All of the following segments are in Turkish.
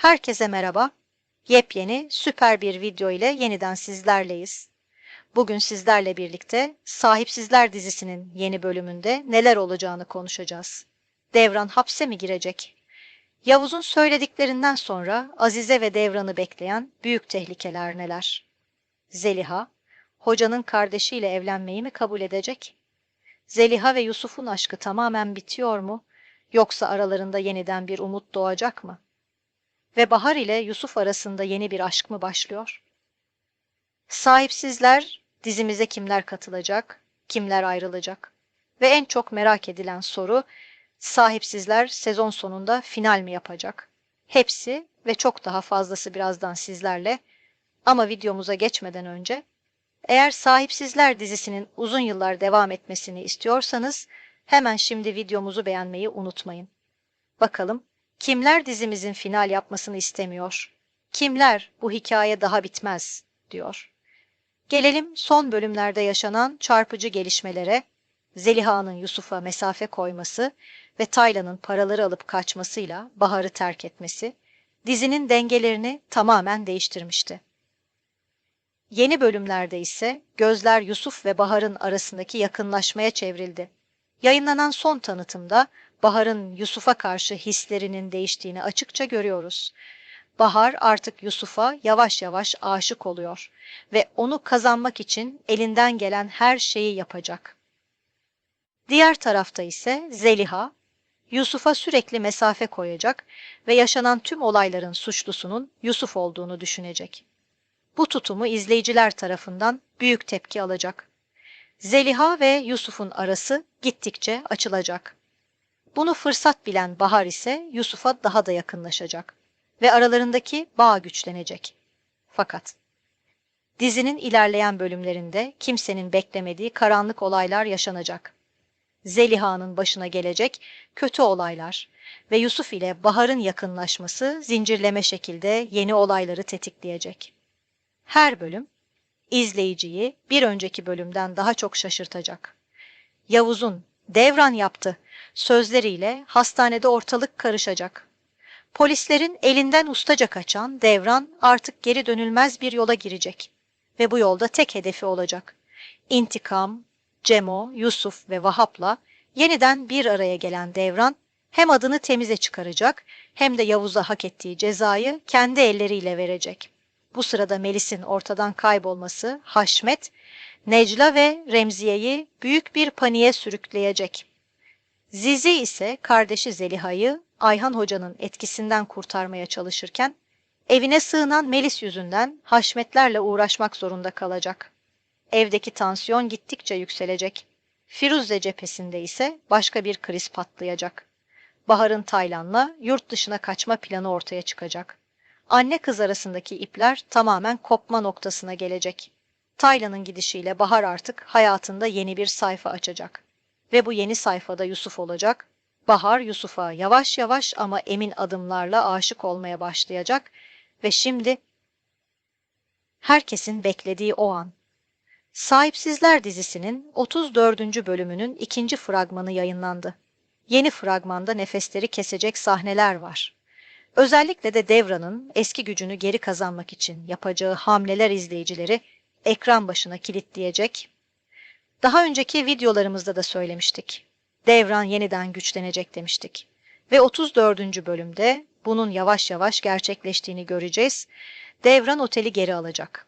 Herkese merhaba. Yepyeni, süper bir video ile yeniden sizlerleyiz. Bugün sizlerle birlikte Sahipsizler dizisinin yeni bölümünde neler olacağını konuşacağız. Devran hapse mi girecek? Yavuz'un söylediklerinden sonra Azize ve Devran'ı bekleyen büyük tehlikeler neler? Zeliha, hocanın kardeşiyle evlenmeyi mi kabul edecek? Zeliha ve Yusuf'un aşkı tamamen bitiyor mu? Yoksa aralarında yeniden bir umut doğacak mı? Ve Bahar ile Yusuf arasında yeni bir aşk mı başlıyor? Sahipsizler dizimize kimler katılacak, kimler ayrılacak? Ve en çok merak edilen soru sahipsizler sezon sonunda final mi yapacak? Hepsi ve çok daha fazlası birazdan sizlerle. Ama videomuza geçmeden önce eğer Sahipsizler dizisinin uzun yıllar devam etmesini istiyorsanız hemen şimdi videomuzu beğenmeyi unutmayın. Bakalım kimler dizimizin final yapmasını istemiyor? Kimler bu hikaye daha bitmez diyor. Gelelim son bölümlerde yaşanan çarpıcı gelişmelere. Zeliha'nın Yusuf'a mesafe koyması ve Taylan'ın paraları alıp kaçmasıyla Bahar'ı terk etmesi dizinin dengelerini tamamen değiştirmişti. Yeni bölümlerde ise gözler Yusuf ve Bahar'ın arasındaki yakınlaşmaya çevrildi. Yayınlanan son tanıtımda Bahar'ın Yusuf'a karşı hislerinin değiştiğini açıkça görüyoruz. Bahar artık Yusuf'a yavaş yavaş aşık oluyor ve onu kazanmak için elinden gelen her şeyi yapacak. Diğer tarafta ise Zeliha, Yusuf'a sürekli mesafe koyacak ve yaşanan tüm olayların suçlusunun Yusuf olduğunu düşünecek. Bu tutumu izleyiciler tarafından büyük tepki alacak. Zeliha ve Yusuf'un arası gittikçe açılacak. Bunu fırsat bilen Bahar ise Yusuf'a daha da yakınlaşacak ve aralarındaki bağ güçlenecek. Fakat dizinin ilerleyen bölümlerinde kimsenin beklemediği karanlık olaylar yaşanacak. Zeliha'nın başına gelecek kötü olaylar ve Yusuf ile Bahar'ın yakınlaşması zincirleme şekilde yeni olayları tetikleyecek. Her bölüm izleyiciyi bir önceki bölümden daha çok şaşırtacak. Yavuz'un devran yaptı sözleriyle hastanede ortalık karışacak. Polislerin elinden ustaca kaçan devran artık geri dönülmez bir yola girecek ve bu yolda tek hedefi olacak. İntikam, Cemo, Yusuf ve Vahap'la yeniden bir araya gelen devran hem adını temize çıkaracak hem de Yavuz'a hak ettiği cezayı kendi elleriyle verecek. Bu sırada Melis'in ortadan kaybolması Haşmet, Necla ve Remziye'yi büyük bir paniğe sürükleyecek. Zizi ise kardeşi Zeliha'yı Ayhan Hoca'nın etkisinden kurtarmaya çalışırken evine sığınan Melis yüzünden Haşmetlerle uğraşmak zorunda kalacak. Evdeki tansiyon gittikçe yükselecek. Firuze cephesinde ise başka bir kriz patlayacak. Bahar'ın Taylan'la yurt dışına kaçma planı ortaya çıkacak. Anne kız arasındaki ipler tamamen kopma noktasına gelecek. Taylan'ın gidişiyle Bahar artık hayatında yeni bir sayfa açacak. Ve bu yeni sayfada Yusuf olacak. Bahar Yusuf'a yavaş yavaş ama emin adımlarla aşık olmaya başlayacak ve şimdi herkesin beklediği o an. Sahipsizler dizisinin 34. bölümünün ikinci fragmanı yayınlandı. Yeni fragmanda nefesleri kesecek sahneler var. Özellikle de Devran'ın eski gücünü geri kazanmak için yapacağı hamleler izleyicileri ekran başına kilitleyecek. Daha önceki videolarımızda da söylemiştik. Devran yeniden güçlenecek demiştik. Ve 34. bölümde bunun yavaş yavaş gerçekleştiğini göreceğiz. Devran oteli geri alacak.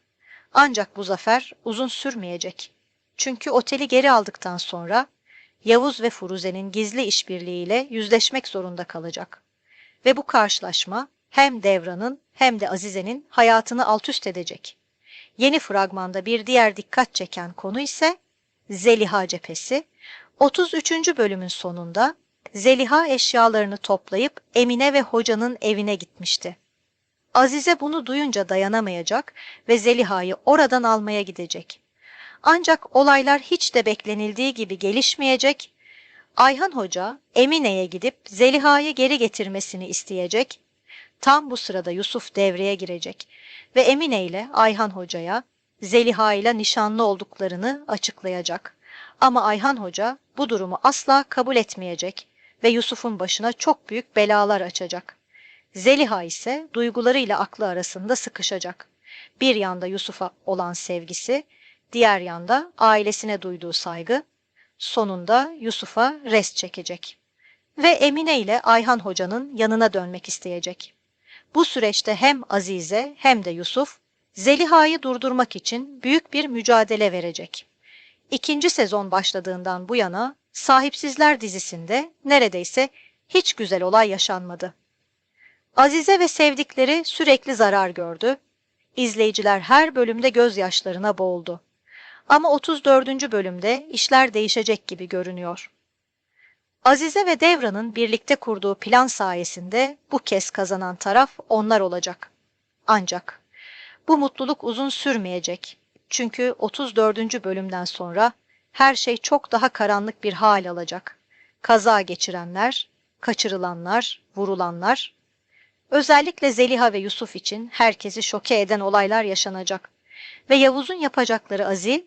Ancak bu zafer uzun sürmeyecek. Çünkü oteli geri aldıktan sonra Yavuz ve Furuze'nin gizli işbirliğiyle yüzleşmek zorunda kalacak. Ve bu karşılaşma hem Devran'ın hem de Azize'nin hayatını alt üst edecek. Yeni fragmanda bir diğer dikkat çeken konu ise Zeliha cephesi. 33. bölümün sonunda Zeliha eşyalarını toplayıp Emine ve hocanın evine gitmişti. Azize bunu duyunca dayanamayacak ve Zeliha'yı oradan almaya gidecek. Ancak olaylar hiç de beklenildiği gibi gelişmeyecek. Ayhan Hoca Emine'ye gidip Zeliha'yı geri getirmesini isteyecek. Tam bu sırada Yusuf devreye girecek ve Emine ile Ayhan Hoca'ya Zeliha ile nişanlı olduklarını açıklayacak. Ama Ayhan Hoca bu durumu asla kabul etmeyecek ve Yusuf'un başına çok büyük belalar açacak. Zeliha ise duygularıyla aklı arasında sıkışacak. Bir yanda Yusuf'a olan sevgisi, diğer yanda ailesine duyduğu saygı, sonunda Yusuf'a rest çekecek. Ve Emine ile Ayhan Hoca'nın yanına dönmek isteyecek. Bu süreçte hem Azize hem de Yusuf, Zeliha'yı durdurmak için büyük bir mücadele verecek. İkinci sezon başladığından bu yana Sahipsizler dizisinde neredeyse hiç güzel olay yaşanmadı. Azize ve sevdikleri sürekli zarar gördü. İzleyiciler her bölümde gözyaşlarına boğuldu. Ama 34. bölümde işler değişecek gibi görünüyor. Azize ve Devran'ın birlikte kurduğu plan sayesinde bu kez kazanan taraf onlar olacak. Ancak bu mutluluk uzun sürmeyecek. Çünkü 34. bölümden sonra her şey çok daha karanlık bir hal alacak. Kaza geçirenler, kaçırılanlar, vurulanlar, özellikle Zeliha ve Yusuf için herkesi şoke eden olaylar yaşanacak. Ve Yavuz'un yapacakları Azi